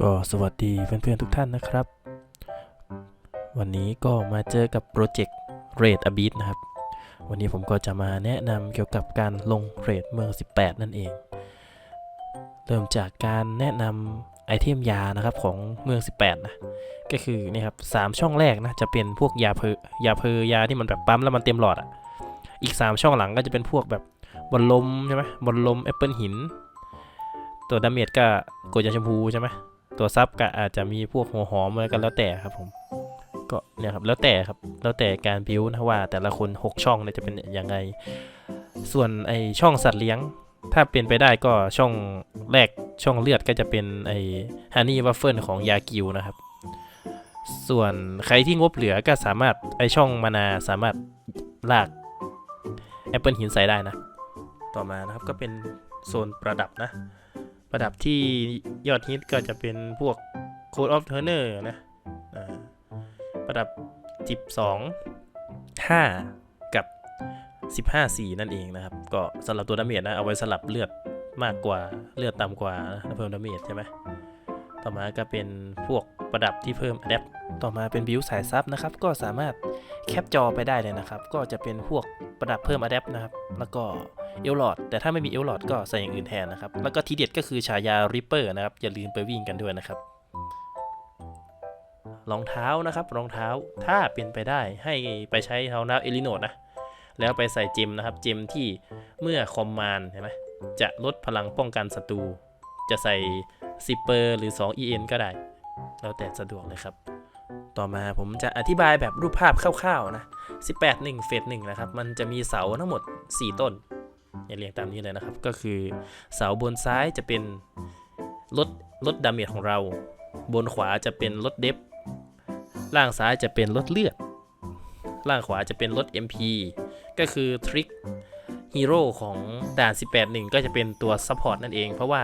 ก็สวัสดีเพื่อนๆทุกท่านนะครับ วันนี้ก็มาเจอกับโปรเจกต์ Raid a b i t นะครับ วันนี้ผมก็จะมาแนะนำเกี่ยวกับการลงเรดเมือง 18 นั่นเอง เริ่มจากการแนะนำไอเทมยานะครับของเมือง 18 นะ ก็คือนี่ครับสามช่องแรกนะจะเป็นพวกยาเพอยาเพอยาที่มันแบบปั๊มแล้วมันเต็มหลอดอะ อีก 3 ช่องหลังก็จะเป็นพวกแบบบอลลมใช่ไหมบอลลมแอปเปิลหิน ตัวดาเมจก็โกดยาชมพูใช่ไหม ตัวซับก็อาจจะมีพวกหัวหอมอะไรกันแล้วแต่ครับผมก็เนี่ยครับแล้วแต่ครับแล้วแต่การบิวนะว่าแต่ละคน 6 ช่องเนี่ยจะเป็นยังไง ส่วนไอช่องสัตว์เลี้ยง ถ้าเป็นไปได้ก็ช่องแรกช่องเลือดก็จะเป็นไอฮันนี่วัฟเฟิลของยากิวนะครับ ส่วนใครที่งบเหลือก็สามารถไอช่องมานาสามารถลากแอปเปิลหินใส่ได้นะ ต่อมานะครับก็เป็นโซนประดับนะ ระดับที่ยอดฮิตก็จะเป็นพวก Code of Turner นะประดับ 12 5 กับ 15 4 นั่นเองนะครับ ก็สำหรับตัวดาเมจนะเอาไว้สลับเลือดมากกว่าเลือดต่ำกว่านะเพิ่มดาเมจใช่ไหมต่อมาก็เป็นพวก ประดับที่เพิ่ม Adapt ต่อมาเป็นบิวสายซับนะครับก็สามารถแคปจอไปได้เลยนะครับ ก็จะเป็นพวกประดับเพิ่ม Adapt นะครับแล้วก็เอลลอดแต่ถ้าไม่มีเอลลอดก็ใส่อย่างอื่นแทนนะครับ แล้วก็ทีเด็ดก็คือฉายาริปเปอร์นะครับ อย่าลืมไปวิ่งกันด้วยนะครับรองเท้านะครับรองเท้าถ้าเป็นไปได้ให้ไปใช้เท้าน้าเอลิโนดนะแล้วไปใส่เจมนะครับ เจมที่เมื่อคอมมานเห็นไหมจะลดพลังป้องกันศัตรู จะใส่ซิปเปอร์หรือ 2 EN ก็ได้ แล้วแต่สะดวกเลยครับ ต่อมาผมจะอธิบายแบบรูปภาพคร่าวๆนะ 18 1เฟส1นะครับ มันจะมีเสาทั้งหมด 4 ต้น อย่าเรียงตามนี้เลยนะครับ ก็คือเสาบนซ้ายจะเป็นลดลดดาเมจของเรา บนขวาจะเป็นลดเดฟล่างซ้ายจะเป็นลดเลือด ล่างขวาจะเป็นลด MP ก็คือทริคฮีโร่ของด่าน 18-1 ก็จะเป็นตัวซัพพอร์ตนั่นเอง เพราะว่า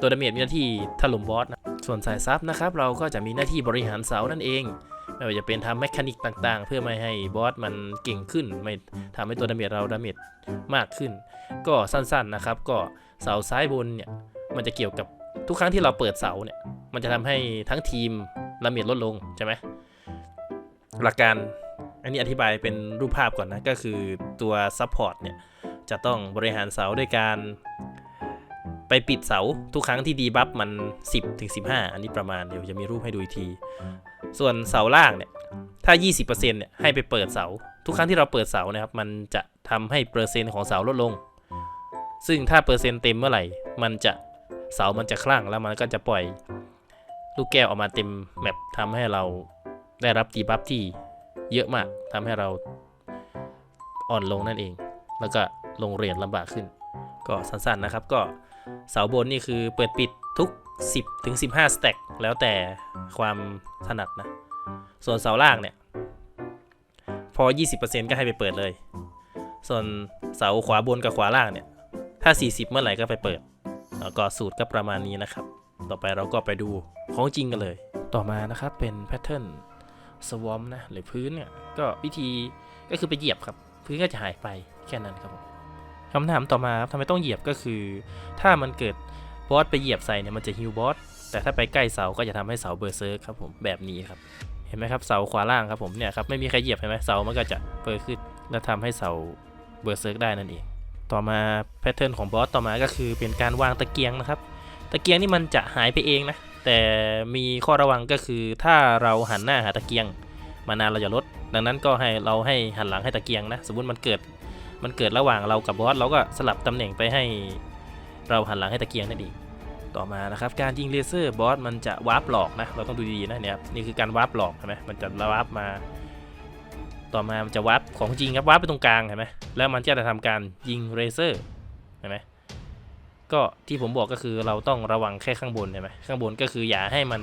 ตัวดาเมจมีหน้าที่ถล่มบอสนะ ส่วนสายซับนะครับเราก็จะมีหน้าที่บริหารเสานั่นเอง ไม่ว่าจะเป็นทำแมคานิกต่างๆ เพื่อไม่ให้บอสมันเก่งขึ้น ไม่ทำให้ตัวดาเมจเราดาเมจมากขึ้น ก็สั้นๆนะครับ ก็เสาซ้ายบนเนี่ยมันจะเกี่ยวกับทุกครั้งที่เราเปิดเสาเนี่ย มันจะทำให้ทั้งทีมดาเมจลดลงใช่ไหมหลักการอันนี้อธิบายเป็นรูปภาพก่อนนะก็คือตัวซัพพอร์ตเนี่ยจะต้องบริหารเสาด้วยการ ไปปิดเสาทุกครั้งที่ดีบัฟมัน 10ถึง15 อันนี้ประมาณเดี๋ยวจะมีรูปให้ดูอีกที ส่วนเสาล่างเนี่ยถ้า 20%เนี่ยให้ไปเปิดเสา ทุกครั้งที่เราเปิดเสานะครับมันจะทำให้เปอร์เซ็นต์ของเสาลดลง ซึ่งถ้าเปอร์เซ็นต์เต็มเมื่อไหร่ มันจะเสามันจะคลั่งแล้วมันก็จะปล่อยลูกแก้วออกมาเต็มแมปทำให้เราได้รับดีบัฟที่เยอะมากทำให้เราอ่อนลงนั่นเอง แล้วก็ลงเรียนลำบากขึ้น ก็สั้นๆนะครับก็ เสาบนนี่คือเปิดปิดทุก 10ถึง15 สแต็กแล้วแต่ความถนัดนะ ส่วนเสาล่างเนี่ย พอ 20%ก็ให้ไปเปิดเลย ส่วนเสาขวาบนกับขวาล่างเนี่ย ถ้า 40 เมื่อไหร่ก็ไปเปิดแล้วก็สูตรก็ประมาณนี้นะครับ ต่อไปเราก็ไปดูของจริงกันเลย ต่อมานะครับเป็นแพทเทิร์นสวอมนะหรือพื้นเนี่ยก็วิธีก็คือไปเหยียบครับ พื้นก็จะหายไปแค่นั้นครับผม คำถามต่อมาครับทำไมต้องเหยียบก็คือ ถ้ามันเกิดบอสไปเหยียบใส่เนี่ยมันจะฮิวบอสแต่ถ้าไปใกล้เสาก็จะทำให้เสาเบอร์เซิร์กครับผมแบบนี้ครับ เห็นไหมครับเสาขวาล่างครับผมเนี่ยครับไม่มีใครเหยียบเห็นไหมเสามันก็จะเปิดขึ้นและทำให้เสาเบอร์เซิร์กได้นั่นเอง ต่อมาแพทเทิร์นของบอสต่อมาก็คือเป็นการวางตะเกียงนะครับ ตะเกียงนี่มันจะหายไปเองนะแต่มีข้อระวังก็คือถ้าเราหันหน้าหาตะเกียง มานานเราจะลด ดังนั้นก็ให้เราให้หันหลังให้ตะเกียงนะ สมมติมันเกิด มันเกิดระหว่างเรากับบอสเราก็สลับตำแหน่งไปให้เราหันหลังให้ตะเกียงนั่นเองต่อมานะครับการยิงเลเซอร์บอสมันจะวาร์ปหลอกนะเราต้องดูดีๆนะเนี่ยครับนี่คือการวาร์ปหลอกใช่ไหมมันจะวาร์ปมา ต่อมามันจะวาร์ปของจริงครับวาร์ปไปตรงกลางเห็นไหมแล้วมันจะทำการยิงเลเซอร์เห็นไหมก็ที่ผมบอกก็คือเราต้องระวังแค่ข้างบนเห็นไหมข้างบนก็คืออย่าให้มัน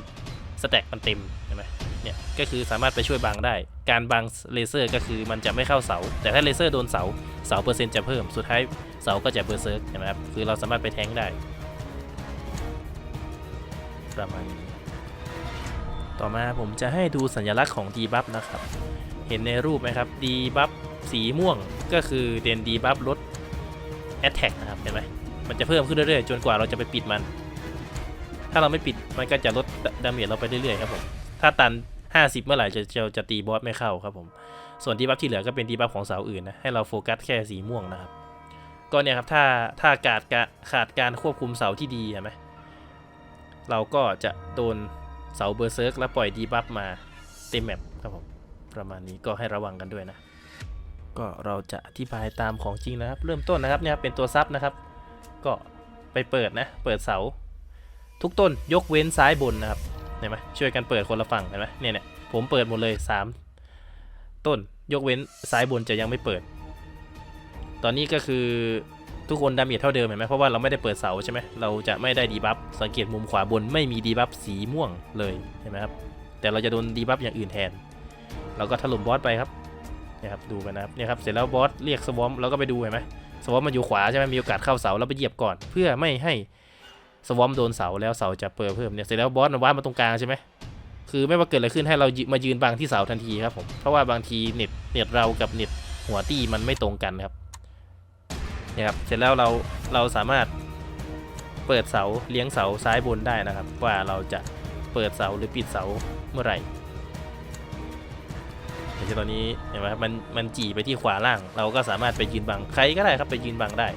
สแต็กมันเต็มเห็นไหม เนี่ยก็คือสามารถไปช่วยบังได้ การบังเลเซอร์ก็คือมันจะไม่เข้าเสา แต่ถ้าเลเซอร์โดนเสาเสาเปอร์เซ็นต์จะเพิ่มสุดท้ายเสาก็จะเบอร์เซิร์กเห็นไหมครับคือเราสามารถไปแทงได้ประมาณนี้ต่อมาผมจะให้ดูสัญลักษณ์ของดีบัฟนะครับ เห็นในรูปไหมครับดีบัฟสีม่วงก็คือเดนดีบัฟลดแอตแทกนะครับเห็นไหมมันจะเพิ่มขึ้นเรื่อยๆ จนกว่าเราจะไปปิดมัน ถ้าเราไม่ปิดมันก็จะลดดาเมจเราไปเรื่อยๆครับผม ถ้าตัน 50 เมื่อไหร่จะจะจะตีบอสไม่เข้าครับผม ส่วนดีบัฟที่เหลือก็เป็นดีบัฟของเสาอื่นนะให้เราโฟกัสแค่สีม่วงนะครับ ก็เนี่ยครับถ้าถ้าขาดการขาดการควบคุมเสาที่ดีใช่ไหมเราก็จะโดนเสาเบอร์เซิร์กแล้วปล่อยดีบัฟมาเต็มแมปครับผมประมาณนี้ก็ให้ระวังกันด้วยนะ ก็เราจะอธิบายตามของจริงนะครับ เริ่มต้นนะครับเนี่ยเป็นตัวซับนะครับ ก็ไปเปิดนะ เปิดเสา ทุกต้นยกเว้นซ้ายบนนะครับ ห็นไหมช่วยกันเปิดคนละฝั่งเห็นไหมเนี่ยเนี่ยผมเปิดหมดเลย 3 ต้นยกเว้นซ้ายบนจะยังไม่เปิด ตอนนี้ก็คือทุกคนดาเมจเท่าเดิมเห็นไหมเพราะว่าเราไม่ได้เปิดเสาใช่ไหมเราจะไม่ได้ดีบัฟสังเกตมุมขวาบนไม่มีดีบัฟสีม่วงเลยเห็นไหมครับแต่เราจะโดนดีบัฟอย่างอื่นแทน เราก็ถล่มบอสไปครับนี่ยครับดูไปนะครับเนี่ยครับเสร็จแล้วบอสเรียกสวอมเราก็ไปดูเห็นไหมสวอมมันอยู่ขวาใช่ไหมมีโอกาสเข้าเสาเราไปเหยียบก่อน เพื่อไม่ให้ สวอมโดนเสาแล้วเสาจะเปิดเพิ่มเนี่ยเสร็จแล้วบอสมันวาดมาตรงกลางใช่ไหมคือไม่ว่าเกิดอะไรขึ้นให้เรามายืนบังที่เสาทันทีครับผมเพราะว่าบางทีเน็ตเน็ตเรากับเน็ตหัวตี้มันไม่ตรงกันครับเนี่ยครับเสร็จแล้วเราเราสามารถเปิดเสาเลี้ยงเสาซ้ายบนได้นะครับ ว่าเราจะเปิดเสาหรือปิดเสาเมื่อไหร่อย่างเช่นตอนนี้เห็นไหมครับมันมันจี่ไปที่ขวาล่าง เราก็สามารถไปยืนบังใครก็ได้ครับไปยืนบังได้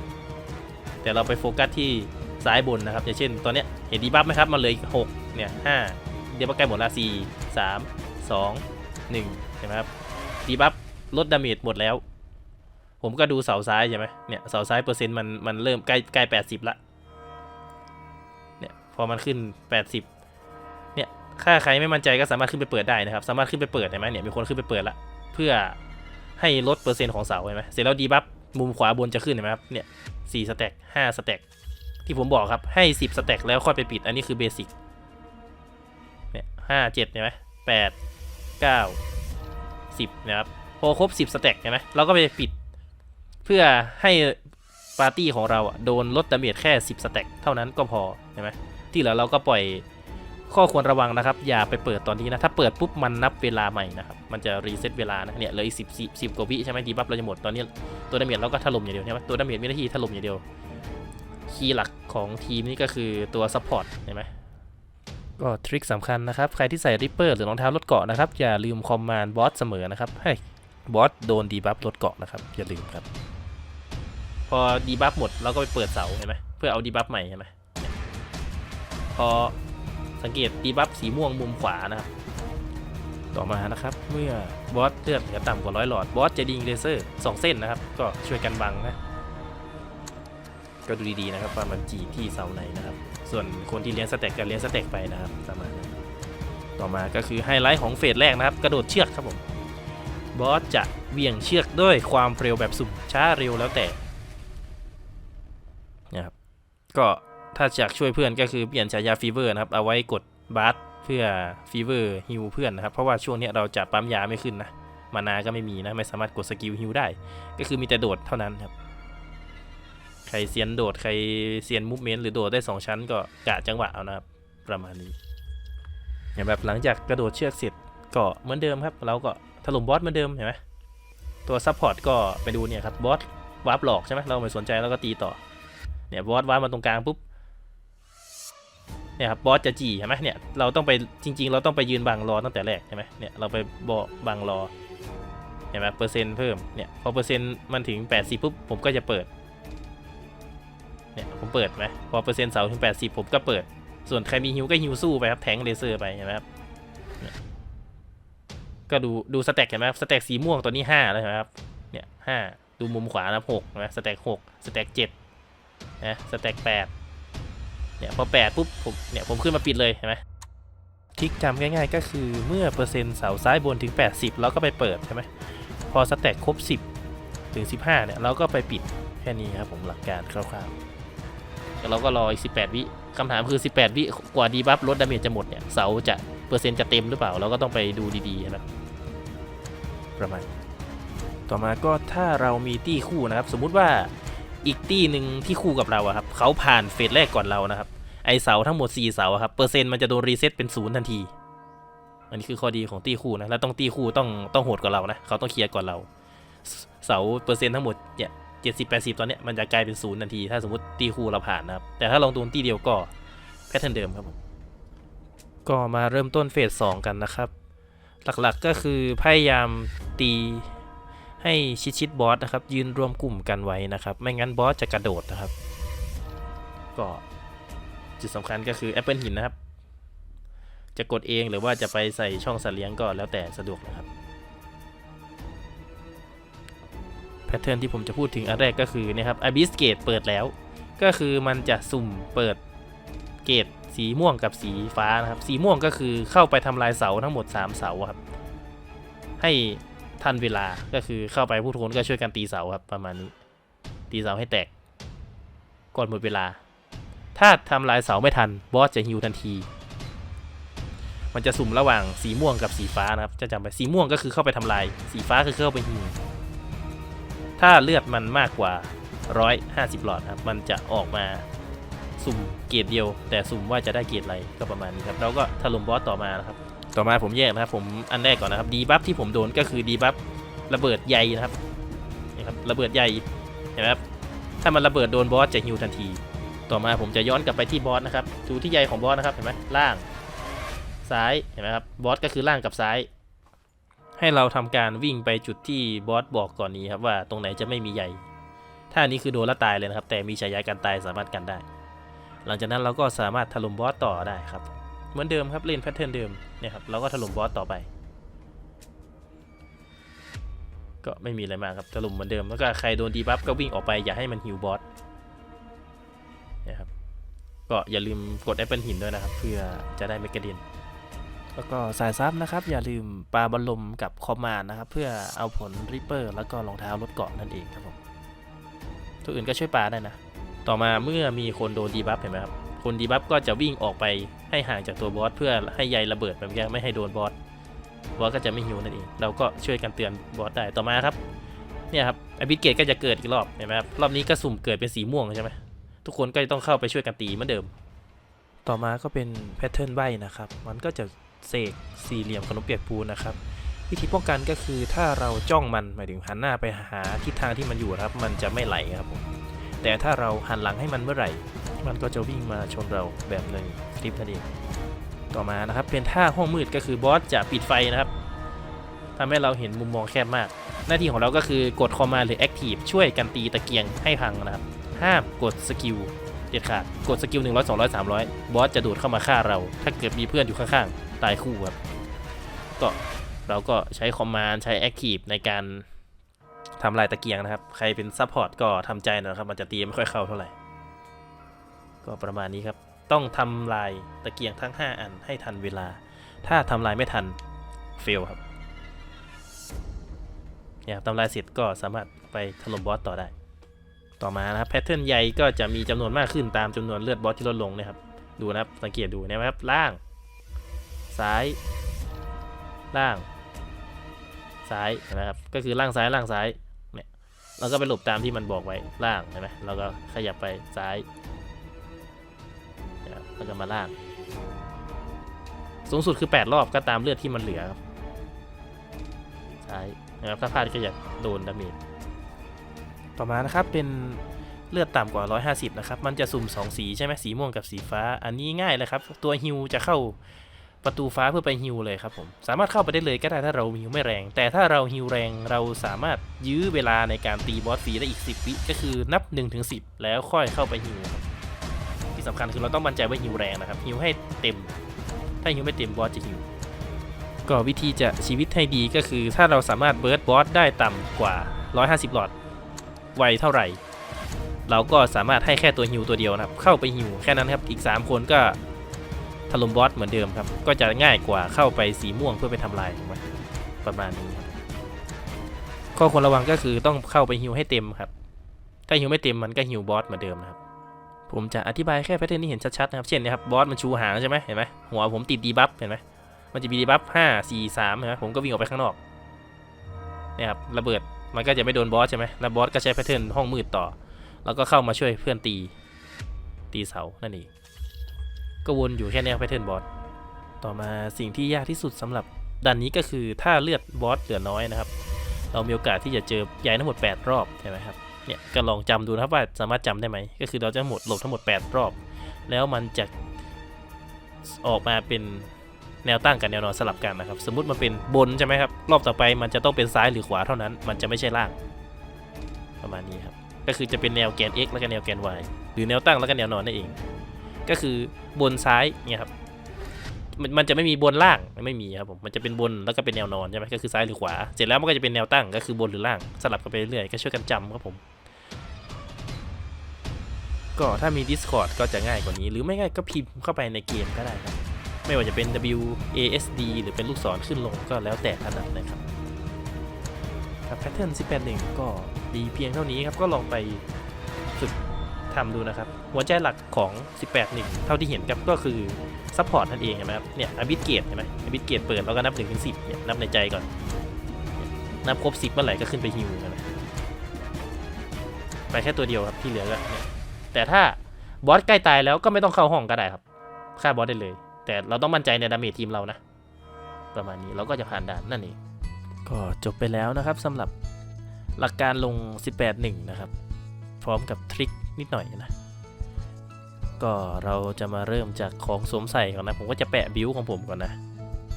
แต่เราไปโฟกัสที่ ซ้ายบนนะครับ อย่างเช่นตอนนี้เห็นดีบัฟไหมครับ มันเลยหกเนี่ยห้าเดี๋ยวใกล้หมดละสี่สามสองหนึ่งเห็นไหมครับดีบัฟลดดาเมจหมดแล้ว ผมก็ดูเสาซ้ายใช่ไหมเนี่ยเสาซ้ายเปอร์เซ็นต์มันมันเริ่มใกล้ใกล้แปดสิบละเนี่ยพอมันขึ้นแปดสิบเนี่ยถ้าใครไม่มั่นใจก็สามารถขึ้นไปเปิดได้นะครับ สามารถขึ้นไปเปิดเห็นไหมเนี่ยมีคนขึ้นไปเปิดละเพื่อให้ลดเปอร์เซ็นต์ของเสาเห็นไหมเสร็จแล้วดีบัฟมุมขวาบนจะขึ้นเห็นไหมครับเนี่ยสี่สแต็กห้าสแต็ก ที่ผมบอกครับให้สิบสแต็กแล้วค่อยไปปิดอันนี้คือเบสิกเนี่ยห้าเจ็ดเห็นไหมแปดเก้าสิบนะครับพอครบสิบสแต็กเห็นไหมเราก็ไปปิด เพื่อให้ปาร์ตี้ของเราอะโดนลดดาเมจแค่ 10 สแต็กเท่านั้นก็พอใช่ไหมที่เหลือเราก็ปล่อยข้อควรระวังนะครับ อย่าไปเปิดตอนนี้นะ ถ้าเปิดปุ๊บมันนับเวลาใหม่นะครับ มันจะรีเซ็ตเวลานะเนี่ยเหลยสิบสิบสิบกว่าวิใช่ไหมดีบัฟเราจะหมดตอนนี้ตัวดาเมจเราก็ถล่มอย่างเดียวใช่ไหมตัวดาเมจมีหน้าที่ถล่มอย่างเดียว คีย์หลักของทีมนี่ก็คือตัวซัพพอร์ตเห็นไหมก็ทริคสำคัญนะครับ ใครที่ใส่ริปเปอร์หรือรองเท้าลดเกาะนะครับ อย่าลืมคอมมานด์บอสเสมอนะครับให้บอสโดนดีบัฟลดเกาะนะครับ อย่าลืมครับ พอดีบัฟหมดเราก็ไปเปิดเสาเห็นไหมเพื่อเอาดีบัฟใหม่เห็นไหมพอสังเกตดีบัฟสีม่วงมุมขวานะครับต่อมานะครับ เมื่อบอสเลือดเหลือต่ำกว่าร้อยหลอดบอสจะดิงเลเซอร์สองเส้นนะครับ ก็ช่วยกันบังนะ ก็ดูดีๆนะครับว่ามันจีที่เสาไหนนะครับ ส่วนคนที่เลี้ยงสเต็กก็เลี้ยงสเต็กไปนะครับประมาณนั้นต่อมาก็คือไฮไลท์ของเฟสแรกนะครับ กระโดดเชือกครับผมบอสจะเหวี่ยงเชือกด้วยความเร็วแบบสุ่มช้าเร็วแล้วแต่นะครับก็ถ้าอยากช่วยเพื่อนก็คือเปลี่ยนฉายาฟีเวอร์นะครับเอาไว้กดบาร์เพื่อฟีเวอร์ฮิวเพื่อนนะครับ เพราะว่าช่วงนี้เราจะปั๊มยาไม่ขึ้นนะมานาก็ไม่มีนะ ไม่สามารถกดสกิลฮิวได้ ก็คือมีแต่โดดเท่านั้นครับ ใครเซียนโดดใครเซียนมูฟเมนต์หรือโดดได้ 2 ชั้นก็กะจังหวะเอานะครับประมาณนี้อย่างแบบหลังจากกระโดดเชือกเสร็จก็เหมือนเดิมครับ เราก็ถล่มบอสเหมือนเดิมเห็นไหมตัวซัพพอร์ตก็ไปดูเนี่ยครับบอสวาร์ปหลอกใช่ไหมเราไม่สนใจแล้วก็ตีต่อเนี่ยบอสวาร์ปมาตรงกลางปุ๊บเนี่ยครับบอสจะจี่ใช่ไหมเนี่ยเราต้องไปจริง ๆ เราต้องไปยืนบังรอตั้งแต่แรกใช่ไหมเนี่ยเราไปบอบังรอเห็นไหมเปอร์เซ็นต์เพิ่มเนี่ยพอเปอร์เซ็นต์มันถึง 80ปุ๊บผมก็จะเปิด เนี่ยผมเปิดไหมพอเปอร์เซ็นต์เสาถึง 80 ผมก็เปิด ส่วนใครมีฮิวก็ฮิวสู้ไปครับ แทงเลเซอร์ไปเห็นไหมครับก็ดูดูสแต็กเห็นไหมครับสแต็กสีม่วงตัวนี้ 5 แล้วเห็นไหมครับเนี่ยห้าดูมุมขวานะหกนไหมสแต็กหกสแต็กเจ็ดนะสแต็กแปดเนี่ยพอแปดปุ๊บผมเนี่ยผมขึ้นมาปิดเลยเห็นไหมทิกจำง่ายๆก็คือเมื่อเปอร์เซ็นต์เสาซ้ายบนถึง 80 เราก็ไปเปิดใช่ไหมพอสแต็กครบ 10 ถึง 15 เนี่ย เราก็ไปปิดแค่นี้ครับผมหลักการคร่าวๆแล้ว เราก็รออีก 18 วิคำถามคือ 18 วิกว่าดีบัฟลดดาเมจจะหมดเนี่ย เสาจะเปอร์เซ็นต์จะเต็มหรือเปล่า เราก็ต้องไปดูดีๆนะประมาณ ต่อมาก็ถ้าเรามีตี้คู่นะครับ สมมุติว่าอีกตี้หนึ่งที่คู่กับเราอะครับเขาผ่านเฟสแรกก่อนเรานะครับ ไอเสาทั้งหมด 4 เสาครับเปอร์เซ็นต์มันจะโดนรีเซ็ตเป็นศูนย์ทันที อันนี้คือข้อดีของตี้คู่นะแล้วต้องตี้คู่ต้องต้องโหดกว่าเรานะเขาต้องเคลียร์ก่อนเรา เสาเปอร์เซ็นต์ทั้งหมดเนี่ย เจ็ดสิบแปดสิบตอนเนี้ยมันจะกลายเป็นศูนย์ทันที ถ้าสมมติตีคู่เราผ่านนะครับ แต่ถ้าลองโดนตีเดียวก็แพทเทิร์นเดิมครับผมก็มาเริ่มต้นเฟส2กันนะครับ หลักๆก็คือพยายามตีให้ชิดชิดบอสนะครับ ยืนรวมกลุ่มกันไว้นะครับ ไม่งั้นบอสจะกระโดดนะครับ ก็จุดสำคัญก็คือแอปเปิลหินนะครับ จะกดเองหรือว่าจะไปใส่ช่องสัตว์เลี้ยงก็แล้วแต่สะดวกนะครับ แพทเทิร์นที่ผมจะพูดถึงอันแรกก็คือนะครับ Abyss Gate เปิดแล้ว ก็คือมันจะสุ่มเปิดเกตสีม่วงกับสีฟ้านะครับ สีม่วงก็คือเข้าไปทำลายเสาทั้งหมด 3 เสาครับ ให้ทันเวลาก็คือเข้าไปผู้ทุนก็ช่วยกันตีเสาครับประมาณนี้ ตีเสาให้แตก ก่อนหมดเวลา ถ้าทำลายเสาไม่ทันบอสจะฮิวทันที มันจะสุ่มระหว่างสีม่วงกับสีฟ้านะครับจะจำไปสีม่วงก็คือเข้าไปทำลาย สีฟ้าคือเข้าไปฮิว ถ้าเลือดมันมากกว่า 150 หลอดครับ มันจะออกมาสุ่มเกรดเดียว แต่สุ่มว่าจะได้เกรดอะไรก็ประมาณนี้ครับเราก็ถล่มบอสต่อมานะครับ ต่อมาผมแยกนะครับ ผมอันแรกก่อนนะครับ ดีบัฟที่ผมโดนก็คือดีบัฟระเบิดใยนะครับนี่ครับ ระเบิดใยเห็นไหมครับ ถ้ามันระเบิดโดนบอสจะฮิวทันที ต่อมาผมจะย้อนกลับไปที่บอสนะครับ ดูที่ใยของบอสนะครับ เห็นไหมล่าง ซ้าย เห็นไหมครับ บอสก็คือล่างกับซ้าย ให้เราทำการวิ่งไปจุดที่บอสบอกก่อนนี้ครับว่าตรงไหนจะไม่มีใยถ้านี้คือโดนแล้วตายเลยนะครับ แต่มีฉายาการตายสามารถกันได้ หลังจากนั้นเราก็สามารถถล่มบอสต่อได้ครับ เหมือนเดิมครับเล่นแพทเทิร์นเดิมเนี่ยครับเราก็ถล่มบอสต่อไป ก็ไม่มีอะไรมากครับถล่มเหมือนเดิมแล้วก็ใครโดนดีบัฟก็วิ่งออกไปอย่าให้มันฮิวบอสนี่ยครับก็อย่าลืมกดแอปเปิลหินด้วยนะครับ เพื่อจะได้ไม่กระเด็น แล้วก็สายซับนะครับ อย่าลืมปลาบอลลมกับคอมมานนะครับ เพื่อเอาผลริปเปอร์แล้วก็รองเท้าลดเกาะนั่นเองครับผมตัวอื่นก็ช่วยปลาได้นะ ต่อมาเมื่อมีคนโดนดีบัฟเห็นไหมครับคนดีบัฟก็จะวิ่งออกไปให้ห่างจากตัวบอสเพื่อให้ใยระเบิดแบบนี้ไม่ให้โดนบอสบอสก็จะไม่หิวนั่นเอง เราก็ช่วยกันเตือนบอสได้ต่อมาครับเนี่ยครับอบิเกตก็จะเกิดอีกรอบเห็นไหมครับรอบนี้ก็สุ่มเกิดเป็นสีม่วงใช่ไหมทุกคนก็จะต้องเข้าไปช่วยกันตีเหมือนเดิม ต่อมาก็เป็นแพทเทิร์นใบนะครับ มันก็จะ เสกสี่เหลี่ยมขนมเปียกปูนนะครับ วิธีป้องกันก็คือถ้าเราจ้องมันหมายถึงหันหน้าไปหาทิศทางที่มันอยู่ครับ มันจะไม่ไหลครับผมแต่ถ้าเราหันหลังให้มันเมื่อไหร่ มันก็จะวิ่งมาชนเราแบบหนึ่งคลิปนั่นเองต่อมานะครับเป็นท่าห้องมืดก็คือบอสจะปิดไฟนะครับทำให้เราเห็นมุมมองแคบมาก หน้าที่ของเราก็คือกดคอมมาหรือแอคทีฟช่วยกันตีตะเกียงให้พังนะครับ ห้ามกดสกิล เด็ดขาดกดสกิล 100 200 300 บอสจะโดดเข้ามาฆ่าเรา ถ้าเกิดมีเพื่อนอยู่ข้างๆ ตายคู่ครับ ก็เราก็ใช้คอมมานด์ใช้แอคทีฟในการทำลายตะเกียงนะครับ ใครเป็นซัพพอร์ตก็ทำใจนะครับ มันจะตีไม่ค่อยเข้าเท่าไหร่ ก็ประมาณนี้ครับ ต้องทำลายตะเกียงทั้ง 5 อันให้ทันเวลา ถ้าทำลายไม่ทันเฟลครับเนี่ยครับทำลายเสร็จก็สามารถไปถล่มบอสต่อได้ ต่อมานะครับแพทเทิร์นใยก็จะมีจำนวนมากขึ้นตามจำนวนเลือดบอสที่ลดลงนะครับ ดูนะครับสังเกตดูนะครับ ล่าง ซ้าย ล่าง ซ้ายนะครับ ก็คือล่างซ้ายล่างซ้ายเนี่ยเราก็ไปหลบตามที่มันบอกไว้ล่างเห็นไหมเราก็ขยับไปซ้ายนะครับแล้วก็มาล่างสูงสุดคือ 8 รอบก็ตามเลือดที่มันเหลือครับซ้ายนะครับถ้าพลาดก็อย่าโดนดาเมจ ต่อมานะครับเป็นเลือดต่ำกว่า 150 นะครับ มันจะสุ่ม 2 สีใช่ไหมสีม่วงกับสีฟ้า อันนี้ง่ายเลยครับ ตัวฮิวจะเข้าประตูฟ้าเพื่อไปฮิวเลยครับผม สามารถเข้าไปได้เลยก็ได้ถ้าเราฮิวไม่แรง แต่ถ้าเราฮิวแรงเราสามารถยื้อเวลาในการตีบอสฟรีได้อีก 10 วิ ก็คือนับ1ถึง10 แล้วค่อยเข้าไปฮิวครับที่สำคัญคือเราต้องมั่นใจว่าฮิวแรงนะครับฮิวให้เต็ม ถ้าฮิวไม่เต็มบอสจะฮิว ก็วิธีจะชีวิตให้ดีก็คือ ถ้าเราสามารถเบิร์ดบอสได้ต่ำกว่า 150 หลอด ไวเท่าไหร่ เราก็สามารถให้แค่ตัวฮิวตัวเดียวนะครับ เข้าไปฮิวแค่นั้นครับ อีก 3 คนก็ถล่มบอสเหมือนเดิมครับ ก็จะง่ายกว่าเข้าไปสีม่วงเพื่อไปทำลายถูกไหมประมาณนี้ครับ ข้อควรระวังก็คือต้องเข้าไปฮิวให้เต็มครับ ถ้าฮิวไม่เต็มมันก็ฮิวบอสเหมือนเดิมนะครับ ผมจะอธิบายแค่แพทเทิร์นที่เห็นชัดๆนะครับ เช่นนะครับบอสมันชูหางใช่ไหมเห็นไหมหัวผมติดดีบัฟเห็นไหมมันจะมีดีบัฟห้าสี่สามเห็นไหมผมก็วิ่งออกไปข้างนอกนี่ยครับระเบิด มันก็จะไม่โดนบอสใช่ไหมแล้วบอสก็ใช้แพทเทิร์นห้องมืดต่อ แล้วก็เข้ามาช่วยเพื่อนตี ตีเสา นั่นเอง ก็วนอยู่แค่นี้แพทเทิร์นบอส ต่อมาสิ่งที่ยากที่สุดสำหรับดันนี้ก็คือถ้าเลือดบอสเหลือน้อยนะครับ เรามีโอกาสที่จะเจอใหญ่ทั้งหมด 8 รอบใช่ไหมครับ เนี่ยก็ลองจำดูนะครับว่าสามารถจำได้ไหม ก็คือเราจะหมดหลบทั้งหมด 8 รอบ แล้วมันจะออกมาเป็น แนวตั้งกับแนวนอนสลับกันนะครับ สมมติมันเป็นบนใช่ไหมครับ รอบต่อไปมันจะต้องเป็นซ้ายหรือขวาเท่านั้น มันจะไม่ใช่ล่าง ประมาณนี้ครับ ก็คือจะเป็นแนวแกน x แล้วก็แนวแกน y หรือแนวตั้งแล้วก็แนวนอนนั่นเอง ก็คือบนซ้ายเนี่ยครับมันมันจะไม่มีบนล่างไม่มีครับผมมันจะเป็นบนแล้วก็เป็นแนวนอนใช่ไหมก็คือซ้ายหรือขวา เสร็จแล้วมันก็จะเป็นแนวตั้งก็คือบนหรือล่างสลับกันไปเรื่อยๆก็ช่วยกันจำครับผม ก็ถ้ามี Discord ก็จะง่ายกว่านี้ หรือไม่ง่ายก็พิมพ์เข้าไปในเกมก็ได้ครับ ไม่ว่าจะเป็น W A S D หรือเป็นลูกศรขึ้นลงก็แล้วแต่ถนัดเลยครับครับแพทเทิร์น181 ก็ดีเพียงเท่านี้ครับ ก็ลองไปฝึกทำดูนะครับ หัวใจหลักของ 181 เท่าที่เห็นครับก็คือซัพพอร์ตนั่นเองใช่ไหมครับ เนี่ยอบิทเกตใช่ไหมอบิทเกตเปิดแล้วก็นับ1ถึง10เนี่ยนับในใจก่อน นับครบ 10 เมื่อไหร่ก็ขึ้นไปฮิวใช่ไปแค่ตัวเดียวครับที่เหลือก็เนี่ยแต่ถ้าบอสใกล้ตายแล้วก็ไม่ต้องเข้าห้องก็ได้ครับฆ่าบอสได้เลย แต่เราต้องมั่นใจในดาเมจทีมเรานะ ประมาณนี้เราก็จะผ่านด่านนั่นเองก็จบไปแล้วนะครับสำหรับหลักการลง 18.1 นะครับ พร้อมกับทริคนิดหน่อยนะก็เราจะมาเริ่มจากของสวมใส่ก่อนนะ ผมก็จะแปะบิวของผมก่อนนะ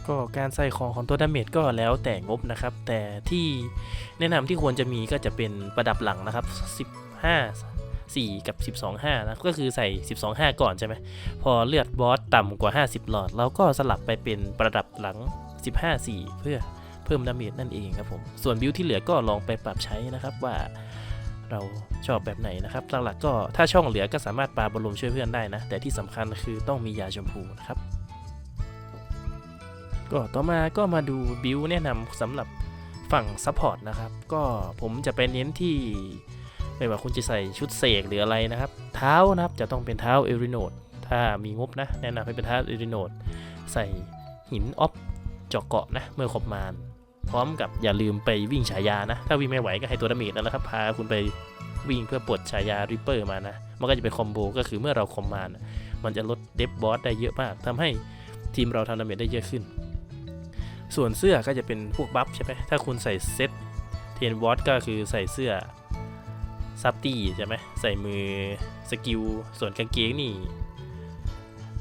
ก็การใส่ของของตัวดาเมจก็แล้วแต่งบนะครับ แต่ที่แนะนำที่ควรจะมีก็จะเป็นประดับหลังนะครับ 15 4 กับ 12 5 นะ ก็คือใส่ 12 5 ก่อนใช่ไหม พอเลือดบอสต่ำกว่า 50 หลอด เราก็สลับไปเป็นประดับหลัง 15 4 เพื่อเพิ่มดาเมจนั่นเองครับผม ส่วนบิวที่เหลือก็ลองไปปรับใช้นะครับว่าเราชอบแบบไหนนะครับ หลักๆก็ถ้าช่องเหลือก็สามารถปาบอลลมช่วยเพื่อนได้นะ แต่ที่สำคัญคือต้องมียาชมพูนะครับ ก็ต่อมาก็มาดูบิวแนะนำสำหรับฝั่งซัพพอร์ตนะครับ ก็ผมจะไปเน้นที่ ไม่ว่าคุณจะใส่ชุดเสกหรืออะไรนะครับ เท้านะครับจะต้องเป็นเท้าเอริโนดถ้ามีงบนะ แนะนำให้เป็นเท้าเอริโนดใส่หินออฟเจาะเกาะนะเมื่อครบมารพร้อมกับอย่าลืมไปวิ่งฉายานะ ถ้าวิ่งไม่ไหวก็ให้ตัวดาเมจนั่นแหละครับพาคุณไปวิ่งเพื่อปลดฉายาริปเปอร์มานะ มันก็จะเป็นคอมโบก็คือเมื่อเราคอมมานมันจะลดเดฟบอสได้เยอะมากทำให้ทีมเราทำดาเมจได้เยอะขึ้น ส่วนเสื้อก็จะเป็นพวกบัฟใช่ไหมถ้าคุณใส่เซตเทนบอสก็คือใส่เสื้อ ซับตี้ใช่ไหมใส่มือสกิลส่วนกางเกงนี่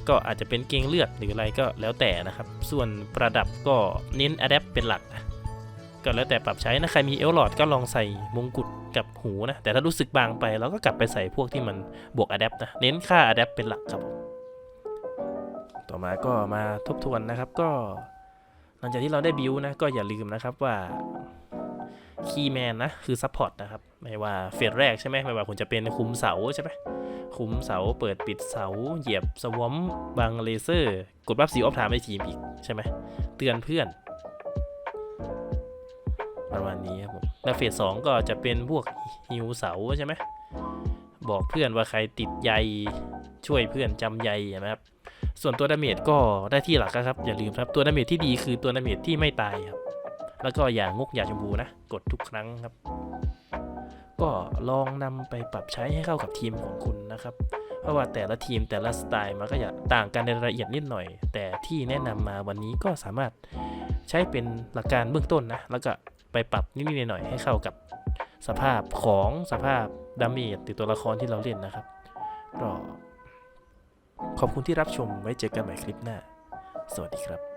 ก็อาจจะเป็นเกงเลือดหรืออะไรก็แล้วแต่นะครับ ส่วนประดับก็เน้น Adapt เป็นหลักก็แล้วแต่ปรับใช้นะใครมีเอลลอดก็ลองใส่มงกุฎกับหูนะ แต่ถ้ารู้สึกบางไปเราก็กลับไปใส่พวกที่มันบวก Adapt นะ เน้นค่า Adapt เป็นหลักครับผมต่อมาก็มาทบทวนนะครับก็ หลังจากที่เราได้บิวนะก็อย่าลืมนะครับว่า คีย์แมนนะคือซัพพอร์ตนะครับ ไม่ว่าเฟสแรกใช่ไหมไม่ว่าคุณจะเป็นคุมเสาใช่ไหมคุมเสาเปิดปิดเสา เหยียบสวอมบังเลเซอร์ กดบัฟสีออฟถามไอทีมอีกใช่ไหมเตือนเพื่อน ประมาณนี้ครับผมแล้วเฟสสองก็จะเป็นพวกฮิวเสาใช่ไหมบอกเพื่อนว่าใครติดใยช่วยเพื่อนจำใยใช่ไหมครับส่วนตัวดาเมจก็ได้ที่หลักครับอย่าลืมครับตัวดาเมจที่ดีคือตัวดาเมจที่ไม่ตายครับ แล้วก็อย่างกอย่าชมพูนะ กดทุกครั้งครับ ก็ลองนำไปปรับใช้ให้เข้ากับทีมของคุณนะครับ เพราะว่าแต่ละทีมแต่ละสไตล์มันก็จะต่างกันในรายละเอียดนิดหน่อย แต่ที่แนะนำมาวันนี้ก็สามารถใช้เป็นหลักการเบื้องต้นนะ แล้วก็ไปปรับนิดๆหน่อยๆให้เข้ากับสภาพของสภาพดาเมจหรือตัวละครที่เราเล่นนะครับก็ขอบคุณที่รับชมไว้เจอกันใหม่คลิปหน้า สวัสดีครับ